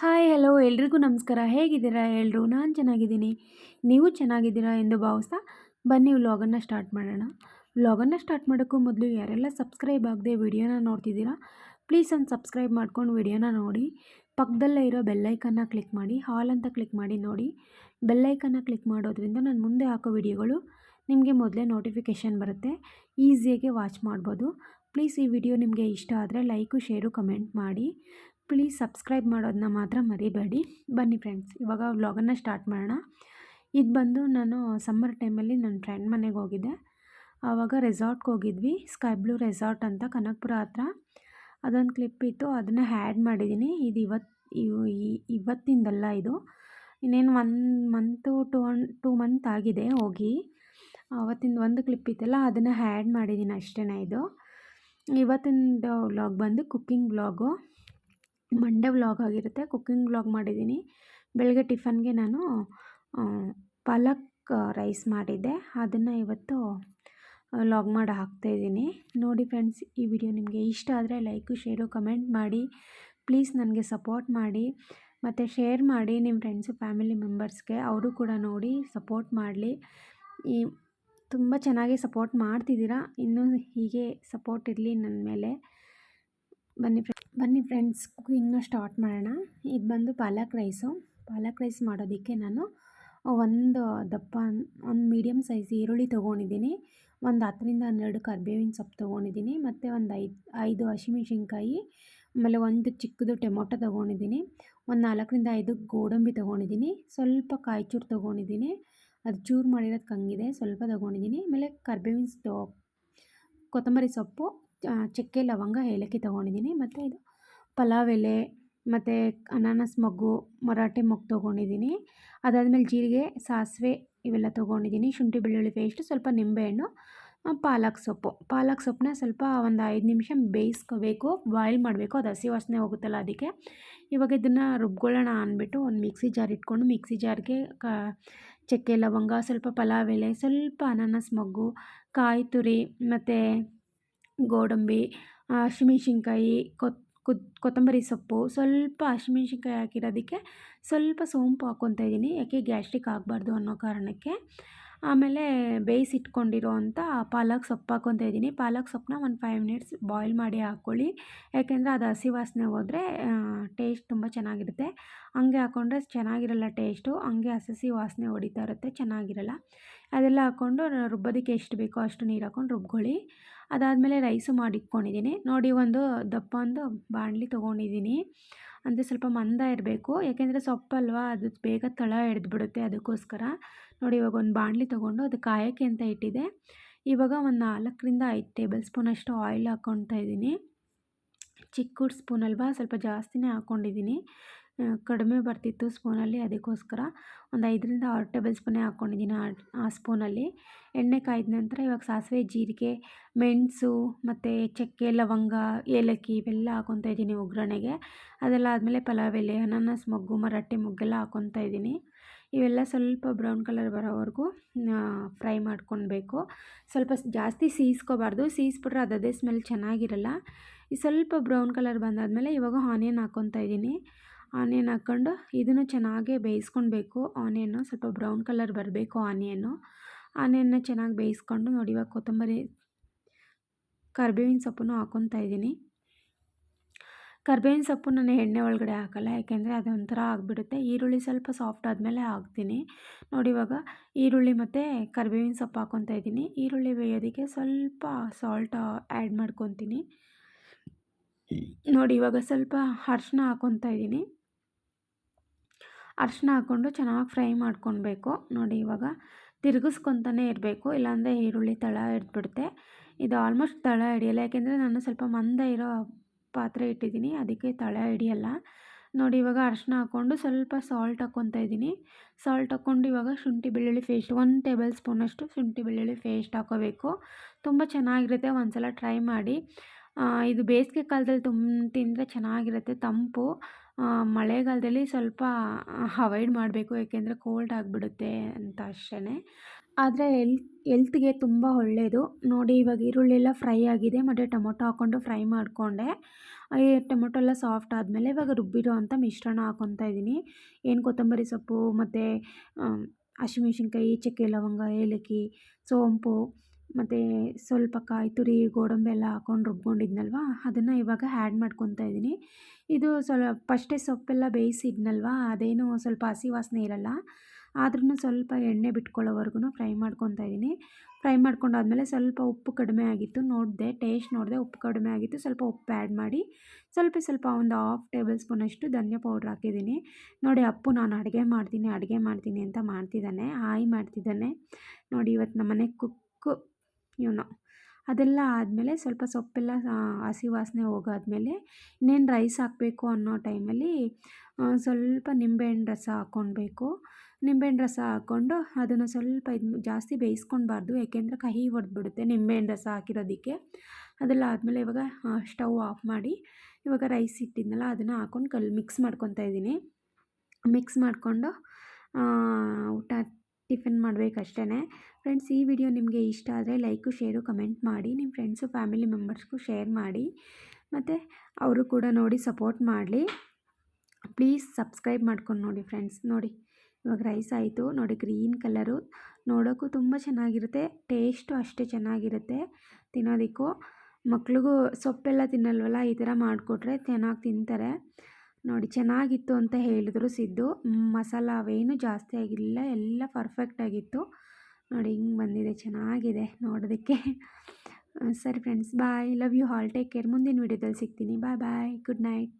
Hi, hello, ಎಲ್ರಿಗೂ ನಮಸ್ಕಾರ. ಹೇಗಿದ್ದೀರಾ ಎಲ್ಲರೂ ನಾನು ಚೆನ್ನಾಗಿದ್ದೀನಿ. ನೀವು ಚೆನ್ನಾಗಿದ್ದೀರಾ ಎಂದು ಭಾವಿಸ್ತಾ ಬನ್ನಿ ವ್ಲಾಗನ್ನು ಸ್ಟಾರ್ಟ್ ಮಾಡೋಣ. ವ್ಲಾಗನ್ನು ಸ್ಟಾರ್ಟ್ ಮಾಡೋಕ್ಕೂ ಮೊದಲು ಯಾರೆಲ್ಲ ಸಬ್ಸ್ಕ್ರೈಬ್ ಆಗದೆ ವಿಡಿಯೋನ ನೋಡ್ತಿದ್ದೀರಾ, ಪ್ಲೀಸ್ ಒಂದು ಸಬ್ಸ್ಕ್ರೈಬ್ ಮಾಡ್ಕೊಂಡು ವಿಡಿಯೋನ ನೋಡಿ. ಪಕ್ಕದಲ್ಲೇ ಇರೋ ಬೆಲ್ಲೈಕನ್ನ ಕ್ಲಿಕ್ ಮಾಡಿ, ಹಾಲ್ ಅಂತ ಕ್ಲಿಕ್ ಮಾಡಿ ನೋಡಿ. ಬೆಲ್ಲೈಕನ್ನ ಕ್ಲಿಕ್ ಮಾಡೋದ್ರಿಂದ ನಾನು ಮುಂದೆ ಹಾಕೋ ವಿಡಿಯೋಗಳು ನಿಮಗೆ ಮೊದಲೇ ನೋಟಿಫಿಕೇಷನ್ ಬರುತ್ತೆ. ಈಸಿಯಾಗಿ ವಾಚ್ ಮಾಡ್ಬೋದು. ಪ್ಲೀಸ್ ಈ ವಿಡಿಯೋ ನಿಮಗೆ ಇಷ್ಟ ಆದರೆ ಲೈಕು ಶೇರು ಕಮೆಂಟ್ ಮಾಡಿ. ಪ್ಲೀಸ್ ಸಬ್ಸ್ಕ್ರೈಬ್ ಮಾಡೋದನ್ನ ಮಾತ್ರ ಮರಿಬೇಡಿ. ಬನ್ನಿ ಫ್ರೆಂಡ್ಸ್ ಇವಾಗ ವ್ಲಾಗನ್ನು ಸ್ಟಾರ್ಟ್ ಮಾಡೋಣ. ಇದು ಬಂದು ನಾನು ಸಮ್ಮರ್ ಟೈಮಲ್ಲಿ ನನ್ನ ಫ್ರೆಂಡ್ ಮನೆಗೆ ಹೋಗಿದ್ದೆ. ಆವಾಗ ರೆಸಾರ್ಟ್ಗೆ ಹೋಗಿದ್ವಿ. ಸ್ಕೈ ಬ್ಲೂ ರೆಸಾರ್ಟ್ ಅಂತ ಕನಕಪುರ ಹತ್ರ. ಅದೊಂದು ಕ್ಲಿಪ್ ಇತ್ತು. ಅದನ್ನು ಹ್ಯಾಡ್ ಮಾಡಿದ್ದೀನಿ ಇದು ಇವತ್ತು ಇವತ್ತಿಂದಲ್ಲ ಇದು. ಇನ್ನೇನು one month to two month ಆಗಿದೆ ಹೋಗಿ. ಅವತ್ತಿಂದು ಒಂದು ಕ್ಲಿಪ್ ಇತ್ತಲ್ಲ, ಅದನ್ನು ಹ್ಯಾಡ್ ಮಾಡಿದ್ದೀನಿ ಅಷ್ಟೇ ಇದು. ಇವತ್ತಿಂದು ವ್ಲಾಗ್ ಬಂದು ಕುಕ್ಕಿಂಗ್ ವ್ಲಾಗು. ಮಂಡೇ ವ್ಲಾಗ್ ಆಗಿರುತ್ತೆ, ಕುಕ್ಕಿಂಗ್ ವ್ಲಾಗ್ ಮಾಡಿದ್ದೀನಿ ಬೆಳಗ್ಗೆ ಟಿಫನ್ಗೆ ನಾನು ಪಾಲಕ್ ರೈಸ್ ಮಾಡಿದ್ದೆ. ಅದನ್ನು ಇವತ್ತು ವ್ಲಾಗ್ ಮಾಡಿ ಹಾಕ್ತಾಯಿದ್ದೀನಿ ನೋಡಿ ಫ್ರೆಂಡ್ಸ್, ಈ ವಿಡಿಯೋ ನಿಮಗೆ ಇಷ್ಟ ಆದರೆ ಲೈಕು, ಶೇರು, ಕಮೆಂಟ್ ಮಾಡಿ. ಪ್ಲೀಸ್ ನನಗೆ ಸಪೋರ್ಟ್ ಮಾಡಿ. ಮತ್ತು ಶೇರ್ ಮಾಡಿ ನಿಮ್ಮ ಫ್ರೆಂಡ್ಸು, ಫ್ಯಾಮಿಲಿ ಮೆಂಬರ್ಸ್ಗೆ. ಅವರು ಕೂಡ ನೋಡಿ ಸಪೋರ್ಟ್ ಮಾಡಲಿ. ಈ ತುಂಬ ಚೆನ್ನಾಗಿ ಸಪೋರ್ಟ್ ಮಾಡ್ತಿದ್ದೀರಾ? ಇನ್ನೂ ಹೀಗೆ ಸಪೋರ್ಟ್ ಇರಲಿ ನನ್ನ ಮೇಲೆ. ಬನ್ನಿ ಫ್ರೆ ಬನ್ನಿ ಫ್ರೆಂಡ್ಸ್ ಕುಕಿಂಗ್ನ ಸ್ಟಾರ್ಟ್ ಮಾಡೋಣ. ಇದು ಬಂದು ಪಾಲಕ್ ರೈಸು. ಪಾಲಕ್ ರೈಸ್ ಮಾಡೋದಕ್ಕೆ ನಾನು ಒಂದು ದಪ್ಪ, ಒಂದು ಮೀಡಿಯಮ್ ಸೈಜ್ ಈರುಳ್ಳಿ ತೊಗೊಂಡಿದ್ದೀನಿ. ಒಂದು ಹತ್ತರಿಂದ ಹನ್ನೆರಡು ಕರ್ಬೇವಿನ ಸೊಪ್ಪು ತೊಗೊಂಡಿದ್ದೀನಿ. ಮತ್ತು ಒಂದು ಐದು ಐದು ಹಸಿಮೆಣ್ಸಿನ್ಕಾಯಿ, ಆಮೇಲೆ ಒಂದು ಚಿಕ್ಕದು ಟೊಮೊಟೊ ತೊಗೊಂಡಿದ್ದೀನಿ. ಒಂದು ನಾಲ್ಕರಿಂದ ಐದು ಗೋಡಂಬಿ ತೊಗೊಂಡಿದ್ದೀನಿ. ಸ್ವಲ್ಪ ಕಾಯಿಚೂರು ತೊಗೊಂಡಿದ್ದೀನಿ. ಅದು ಚೂರು ಮಾಡಿರೋದು ಕಂಗಿದೆ. ಸ್ವಲ್ಪ ತೊಗೊಂಡಿದ್ದೀನಿ. ಆಮೇಲೆ ಕರ್ಬೇವಿನ ಸೊ, ಕೊತ್ತಂಬರಿ ಸೊಪ್ಪು ಚಕ್ಕೆ ಲವಂಗ, ಏಲಕ್ಕಿ ತೊಗೊಂಡಿದ್ದೀನಿ. ಮತ್ತು ಇದು ಪಲಾವ್ ಎಲೆ, ಮತ್ತು ಅನಾನಸ್ ಮೊಗ್ಗು, ಮರಾಠಿ ಮೊಗ್ಗು ತೊಗೊಂಡಿದ್ದೀನಿ. ಅದಾದಮೇಲೆ ಜೀರಿಗೆ, ಸಾಸಿವೆ ಇವೆಲ್ಲ ತೊಗೊಂಡಿದ್ದೀನಿ. ಶುಂಠಿ ಬೆಳ್ಳುಳ್ಳಿ ಪೇಸ್ಟು ಸ್ವಲ್ಪ ನಿಂಬೆಹಣ್ಣು ಪಾಲಕ್ ಸೊಪ್ಪು. ಪಾಲಕ್ ಸೊಪ್ಪನ್ನ ಸ್ವಲ್ಪ ಒಂದು ಐದು ನಿಮಿಷ ಬೇಯಿಸ್ಕೋಬೇಕು. ಬಾಯ್ಲ್ ಮಾಡಬೇಕು. ಅದು ಹಸಿ ವಾಸನೆ ಹೋಗುತ್ತಲ್ಲ ಅದಕ್ಕೆ. ಇವಾಗ ಇದನ್ನು ರುಬ್ಕೊಳ್ಳೋಣ ಅಂದ್ಬಿಟ್ಟು ಒಂದು ಮಿಕ್ಸಿ ಜಾರ್ ಇಟ್ಕೊಂಡು ಮಿಕ್ಸಿ ಜಾರ್ಗೆ ಕ ಚಕ್ಕೆ, ಲವಂಗ, ಸ್ವಲ್ಪ ಪಲಾವ್ ಎಲೆ, ಸ್ವಲ್ಪ ಅನಾನಸ್, ಮೊಗ್ಗು, ಕಾಯಿ ತುರಿ, ಮತ್ತು ಗೋಡಂಬಿ ಹಸಿಮೆಣ್ಸಿನ್ಕಾಯಿ, ಕೊತ್ ಕುದ್ ಕೊತ್ತಂಬರಿ ಸೊಪ್ಪು, ಸ್ವಲ್ಪ ಹಸಿಮೆಣ್ಸಿನ್ಕಾಯಿ ಹಾಕಿರೋದಕ್ಕೆ ಸ್ವಲ್ಪ ಸೋಂಪು ಹಾಕ್ಕೊತಾ ಇದ್ದೀನಿ. ಯಾಕೆ ಗ್ಯಾಸ್ಟ್ರಿಕ್ ಆಗಬಾರ್ದು ಅನ್ನೋ ಕಾರಣಕ್ಕೆ. ಆಮೇಲೆ ಬೇಯಿಸಿಟ್ಕೊಂಡಿರೋ ಅಂಥ ಪಾಲಕ್ ಸೊಪ್ಪು ಹಾಕ್ಕೊತಾ ಇದ್ದೀನಿ. ಪಾಲಕ್ ಸೊಪ್ಪನ್ನ ಒಂದು ಫೈವ್ ಮಿನಿಟ್ಸ್ ಬಾಯ್ಲ್ ಮಾಡಿ ಹಾಕ್ಕೊಳ್ಳಿ. ಯಾಕೆಂದರೆ ಅದು ಹಸಿ ವಾಸನೆ ಹೋದರೆ ಟೇಸ್ಟ್ ತುಂಬ ಚೆನ್ನಾಗಿರುತ್ತೆ. ಹಂಗೆ ಹಾಕ್ಕೊಂಡ್ರೆ ಚೆನ್ನಾಗಿರಲ್ಲ ಟೇಸ್ಟು ಹಂಗೆ ಹಸಿ ವಾಸನೆ ಹೊಡಿತಾ ಇರುತ್ತೆ, ಚೆನ್ನಾಗಿರಲ್ಲ. ಅದೆಲ್ಲ ಹಾಕ್ಕೊಂಡು ರುಬ್ಬೋದಕ್ಕೆ ಎಷ್ಟು ಬೇಕೋ ಅಷ್ಟು ನೀರು ಹಾಕ್ಕೊಂಡು ರುಬ್ಕೊಳ್ಳಿ. ಅದಾದಮೇಲೆ ರೈಸು ಮಾಡಿಟ್ಕೊಂಡಿದ್ದೀನಿ. ನೋಡಿ ಒಂದು ದಪ್ಪ ಒಂದು ಬಾಣಲಿ ತೊಗೊಂಡಿದ್ದೀನಿ. ಅಂದರೆ ಸ್ವಲ್ಪ ಮಂದ ಇರಬೇಕು. ಯಾಕೆಂದರೆ ಸೊಪ್ಪಲ್ವಾ? ಅದು ಬೇಗ ತಳ ಹಿಡಿದ್ಬಿಡುತ್ತೆ ಅದಕ್ಕೋಸ್ಕರ. ನೋಡಿ ಇವಾಗ ಒಂದು ಬಾಣಲಿ ತೊಗೊಂಡು ಅದು ಕಾಯಕ್ಕೆ ಅಂತ ಇಟ್ಟಿದೆ. ಇವಾಗ ಒಂದು ನಾಲ್ಕರಿಂದ ಐದು ಟೇಬಲ್ ಸ್ಪೂನಷ್ಟು ಆಯಿಲ್ ಹಾಕ್ಕೊತಾ ಇದ್ದೀನಿ. ಚಿಕ್ಕ ಸ್ಪೂನ್ ಅಲ್ವಾ? ಸ್ವಲ್ಪ ಜಾಸ್ತಿನೇ ಹಾಕ್ಕೊಂಡಿದ್ದೀನಿ. ಕಡಿಮೆ ಬರ್ತಿತ್ತು ಸ್ಪೂನಲ್ಲಿ. ಅದಕ್ಕೋಸ್ಕರ ಒಂದು ಐದರಿಂದ ಆರು ಟೇಬಲ್ ಸ್ಪೂನೇ ಹಾಕ್ಕೊಂಡಿದ್ದೀನಿ ಆ ಸ್ಪೂನಲ್ಲಿ. ಎಣ್ಣೆ ಕಾಯ್ದ ನಂತರ ಇವಾಗ ಸಾಸಿವೆ, ಜೀರಿಗೆ, ಮೆಣಸು ಮತ್ತು ಚಕ್ಕೆ, ಲವಂಗ, ಏಲಕ್ಕಿ ಇವೆಲ್ಲ ಹಾಕ್ಕೊತಾ ಇದ್ದೀನಿ ಒಗ್ಗರಣೆಗೆ. ಅದೆಲ್ಲ ಆದಮೇಲೆ ಪಲಾವ್ ಎಲೆ, ಅನಾನಸ್ ಮೊಗ್ಗು, ಮರಾಠಿ ಮೊಗ್ಗೆಲ್ಲ ಹಾಕ್ಕೊತಾ ಇದ್ದೀನಿ. ಇವೆಲ್ಲ ಸ್ವಲ್ಪ ಬ್ರೌನ್ ಕಲರ್ ಬರೋವರೆಗೂ ಫ್ರೈ ಮಾಡ್ಕೊಳ್ಬೇಕು. ಸ್ವಲ್ಪ ಜಾಸ್ತಿ ಸೀಸ್ಕೋಬಾರ್ದು. ಸೀಸ್ಬಿಟ್ರೆ ಅದು ಅದೇ ಸ್ಮೆಲ್ ಚೆನ್ನಾಗಿರಲ್ಲ. ಸ್ವಲ್ಪ ಬ್ರೌನ್ ಕಲರ್ ಬಂದಾದಮೇಲೆ ಇವಾಗ ಆನಿಯನ್ ಹಾಕ್ಕೊತಾ ಇದ್ದೀನಿ. ಆನಿಯನ್ ಹಾಕ್ಕೊಂಡು ಇದನ್ನು ಚೆನ್ನಾಗೇ ಬೇಯಿಸ್ಕೊಳ್ಬೇಕು. ಆನಿಯನ್ನು ಸ್ವಲ್ಪ ಬ್ರೌನ್ ಕಲರ್ ಬರಬೇಕು ಆನಿಯನ್ನು. ಆನಿಯನ್ನ ಚೆನ್ನಾಗಿ ಬೇಯಿಸ್ಕೊಂಡು ನೋಡಿ, ಇವಾಗ ಕೊತ್ತಂಬರಿ ಕರ್ಬೇವಿನ ಸೊಪ್ಪನ್ನು ಹಾಕ್ಕೊತಾ ಇದ್ದೀನಿ. ಕರ್ಬೇವಿನ ಸೊಪ್ಪು ನಾನು ಎಣ್ಣೆ ಒಳಗಡೆ ಹಾಕಲ್ಲ, ಯಾಕೆಂದರೆ ಅದೊಂಥರ ಆಗಿಬಿಡುತ್ತೆ. ಈರುಳ್ಳಿ ಸ್ವಲ್ಪ ಸಾಫ್ಟ್ ಆದಮೇಲೆ ಹಾಕ್ತೀನಿ. ನೋಡಿ, ಇವಾಗ ಈರುಳ್ಳಿ ಮತ್ತು ಕರ್ಬೇವಿನ ಸೊಪ್ಪು ಹಾಕ್ಕೊತಾ ಇದ್ದೀನಿ. ಈರುಳ್ಳಿ ಬೇಯೋದಕ್ಕೆ ಸ್ವಲ್ಪ ಸಾಲ್ಟ್ ಆ್ಯಡ್ ಮಾಡ್ಕೊತೀನಿ ನೋಡಿ, ಇವಾಗ ಸ್ವಲ್ಪ ಅರ್ಶಿನ ಹಾಕ್ಕೊತಾ ಇದ್ದೀನಿ. ಅರ್ಶಿನ ಹಾಕ್ಕೊಂಡು ಚೆನ್ನಾಗಿ ಫ್ರೈ ಮಾಡ್ಕೊಳ್ಬೇಕು. ನೋಡಿ ಇವಾಗ ತಿರುಗಿಸ್ಕೊತಾನೆ ಇರಬೇಕು. ಇಲ್ಲಾಂದರೆ ಈರುಳ್ಳಿ ತಳ ಹಿಡ್ದ್ಬಿಡುತ್ತೆ ಇದು ಆಲ್ಮೋಸ್ಟ್ ತಳ ಹಿಡಿಯಲ್ಲ. ಯಾಕೆಂದರೆ ನಾನು ಸ್ವಲ್ಪ ಮಂದ ಇರೋ ಪಾತ್ರೆ ಇಟ್ಟಿದ್ದೀನಿ. ಅದಕ್ಕೆ ತಳ ಹಿಡಿಯಲ್ಲ. ನೋಡಿ ಇವಾಗ ಅರಶಿನ ಹಾಕ್ಕೊಂಡು ಸ್ವಲ್ಪ ಸಾಲ್ಟ್ ಹಾಕ್ಕೊತಾ ಇದ್ದೀನಿ. ಸಾಲ್ಟ್ ಹಾಕ್ಕೊಂಡು ಇವಾಗ ಶುಂಠಿ ಬೆಳ್ಳುಳ್ಳಿ ಪೇಸ್ಟ್ ಒಂದು ಟೇಬಲ್ ಸ್ಪೂನಷ್ಟು ಶುಂಠಿ ಬೆಳ್ಳುಳ್ಳಿ ಫೇಸ್ಟ್ ಹಾಕೋಬೇಕು. ತುಂಬ ಚೆನ್ನಾಗಿರುತ್ತೆ. ಒಂದು ಸಲ ಟ್ರೈ ಮಾಡಿ ಇದು ಬೇಸಿಗೆ ಕಾಲದಲ್ಲಿ ತುಂಬ ತಿಂದರೆ ಚೆನ್ನಾಗಿರುತ್ತೆ ತಂಪು. ಮಳೆಗಾಲದಲ್ಲಿ ಸ್ವಲ್ಪ ಅವಾಯ್ಡ್ ಮಾಡಬೇಕು, ಏಕೆಂದರೆ ಕೋಲ್ಡ್ ಆಗಿಬಿಡುತ್ತೆ ಅಂತ ಅಷ್ಟೇ ಆದರೆ ಎಲ್ ಎಲ್ತ್ಗೆ ತುಂಬ ಒಳ್ಳೆಯದು ನೋಡಿ, ಇವಾಗ ಈರುಳ್ಳಿ ಎಲ್ಲ ಫ್ರೈ ಆಗಿದೆ. ಮತ್ತು ಟೊಮೊಟೊ ಹಾಕ್ಕೊಂಡು ಫ್ರೈ ಮಾಡಿಕೊಂಡೆ. ಈ ಟೊಮೊಟೊ ಎಲ್ಲ ಸಾಫ್ಟ್ ಆದಮೇಲೆ ಇವಾಗ ರುಬ್ಬಿರೋ ಅಂಥ ಮಿಶ್ರಣ ಹಾಕ್ಕೊತಾ ಇದ್ದೀನಿ. ಏನು ಕೊತ್ತಂಬರಿ ಸೊಪ್ಪು, ಮತ್ತು ಹಸಿಮೆಣ್ಸಿನ್ಕಾಯಿ, ಚಕ್ಕೆ ಲವಂಗ, ಏಲಕ್ಕಿ, ಸೋಂಪು. ಮತ್ತು ಸ್ವಲ್ಪ ಕಾಯಿ ತುರಿ, ಗೋಡಂಬಿ ಎಲ್ಲ ಹಾಕ್ಕೊಂಡು ರುಬ್ಕೊಂಡಿದ್ನಲ್ವ? ಅದನ್ನು ಇವಾಗ ಆ್ಯಡ್ ಮಾಡ್ಕೊತಾ ಇದ್ದೀನಿ ಇದು ಸ್ವಲ್ಪ ಫಸ್ಟೇ ಸೊಪ್ಪೆಲ್ಲ ಬೇಯಿಸಿದ್ನಲ್ವ? ಅದೇನು ಸ್ವಲ್ಪ ಹಸಿ ವಾಸನೆ ಇರಲ್ಲ. ಆದ್ರೂ ಸ್ವಲ್ಪ ಎಣ್ಣೆ ಬಿಟ್ಕೊಳ್ಳೋವರೆಗೂ ಫ್ರೈ ಮಾಡ್ಕೊತಾ ಇದ್ದೀನಿ ಫ್ರೈ ಮಾಡ್ಕೊಂಡಾದ್ಮೇಲೆ ಸ್ವಲ್ಪ ಉಪ್ಪು ಕಡಿಮೆ ಆಗಿತ್ತು. ನೋಡಿದೆ, ಟೇಸ್ಟ್ ನೋಡಿದೆ, ಉಪ್ಪು ಕಡಿಮೆ ಆಗಿತ್ತು. ಸ್ವಲ್ಪ ಉಪ್ಪು ಆ್ಯಡ್ ಮಾಡಿ, ಸ್ವಲ್ಪ ಸ್ವಲ್ಪ ಒಂದು ಹಾಫ್ ಟೇಬಲ್ ಸ್ಪೂನಷ್ಟು ಧನ್ಯ ಪೌಡ್ರ್ ಹಾಕಿದ್ದೀನಿ. ನೋಡಿ, ಅಪ್ಪು ನಾನು ಅಡುಗೆ ಮಾಡ್ತೀನಿ ಅಡುಗೆ ಮಾಡ್ತೀನಿ ಅಂತ ಮಾಡ್ತಿದ್ದಾನೆ, ಹಾಯ್ ಮಾಡ್ತಿದ್ದಾನೆ. ನೋಡಿ, ಇವತ್ತು ನಮ್ಮನೆ ಕುಕ್ಕು ಇವನು ಅದೆಲ್ಲ ಆದಮೇಲೆ ಸ್ವಲ್ಪ ಸೊಪ್ಪೆಲ್ಲ ಹಸಿ ವಾಸನೆ ಹೋಗಾದ್ಮೇಲೆ ಇನ್ನೇನು ರೈಸ್ ಹಾಕಬೇಕು ಅನ್ನೋ ಟೈಮಲ್ಲಿ ಸ್ವಲ್ಪ ನಿಂಬೆಹಣ್ಣು ರಸ ಹಾಕ್ಕೊಳ್ಬೇಕು ನಿಂಬೆಹಣ್ಣು ರಸ ಹಾಕ್ಕೊಂಡು ಅದನ್ನು ಸ್ವಲ್ಪ ಇದು ಜಾಸ್ತಿ ಬೇಯಿಸ್ಕೊಳ್ಬಾರ್ದು ಯಾಕೆಂದರೆ ಕಹಿ ಹೊಡೆದ್ಬಿಡುತ್ತೆ ನಿಂಬೆಹಣ್ಣು ರಸ ಹಾಕಿರೋದಕ್ಕೆ. ಅದೆಲ್ಲ ಆದಮೇಲೆ ಇವಾಗ ಸ್ಟವ್ ಆಫ್ ಮಾಡಿ ಇವಾಗ ರೈಸ್ ಇಟ್ಟಿದ್ನಲ್ಲ ಅದನ್ನು ಹಾಕ್ಕೊಂಡು ಕಲ್ ಮಿಕ್ಸ್ ಮಾಡ್ಕೊತಾ ಇದ್ದೀನಿ. ಮಿಕ್ಸ್ ಮಾಡಿಕೊಂಡು ಊಟ ಟಿಫಿನ್ ಮಾಡಬೇಕಷ್ಟೇ ಫ್ರೆಂಡ್ಸ್, ಈ ವಿಡಿಯೋ ನಿಮಗೆ ಇಷ್ಟ ಆದರೆ ಲೈಕು, ಶೇರು, ಕಮೆಂಟ್ ಮಾಡಿ ನಿಮ್ಮ ಫ್ರೆಂಡ್ಸು ಫ್ಯಾಮಿಲಿ ಮೆಂಬರ್ಸ್ಗೂ ಶೇರ್ ಮಾಡಿ, ಮತ್ತು ಅವರು ಕೂಡ ನೋಡಿ ಸಪೋರ್ಟ್ ಮಾಡಲಿ. ಪ್ಲೀಸ್ ಸಬ್ಸ್ಕ್ರೈಬ್ ಮಾಡ್ಕೊಂಡು ನೋಡಿ ಫ್ರೆಂಡ್ಸ್, ನೋಡಿ. ಇವಾಗ ರೈಸ್ ಆಯಿತು, ನೋಡಿ ಗ್ರೀನ್ ಕಲರು. ನೋಡೋಕ್ಕೂ ತುಂಬ ಚೆನ್ನಾಗಿರುತ್ತೆ, ಟೇಸ್ಟು ಅಷ್ಟೇ ಚೆನ್ನಾಗಿರುತ್ತೆ ತಿನ್ನೋದಕ್ಕೂ. ಮಕ್ಳಿಗೂ ಸೊಪ್ಪೆಲ್ಲ ತಿನ್ನಲ್ವಲ್ಲ, ಈ ಥರ ಮಾಡಿಕೊಟ್ರೆ ಚೆನ್ನಾಗಿ ತಿಂತಾರೆ. ನೋಡಿ ಚೆನ್ನಾಗಿತ್ತು ಅಂತ ಹೇಳಿದ್ರು ಸಿದ್ದು. ಮಸಾಲ ಅವೇನು ಜಾಸ್ತಿ ಆಗಿರಲಿಲ್ಲ, ಎಲ್ಲ ಪರ್ಫೆಕ್ಟಾಗಿತ್ತು ನೋಡಿ ಹಿಂಗೆ ಬಂದಿದೆ, ಚೆನ್ನಾಗಿದೆ ನೋಡೋದಕ್ಕೆ. ಸರಿ friends bye love you all take care ಮುಂದಿನ ವೀಡಿಯೋದಲ್ಲಿ ಸಿಗ್ತೀನಿ. ಬಾಯ್ ಬಾಯ್ ಗುಡ್ ನೈಟ್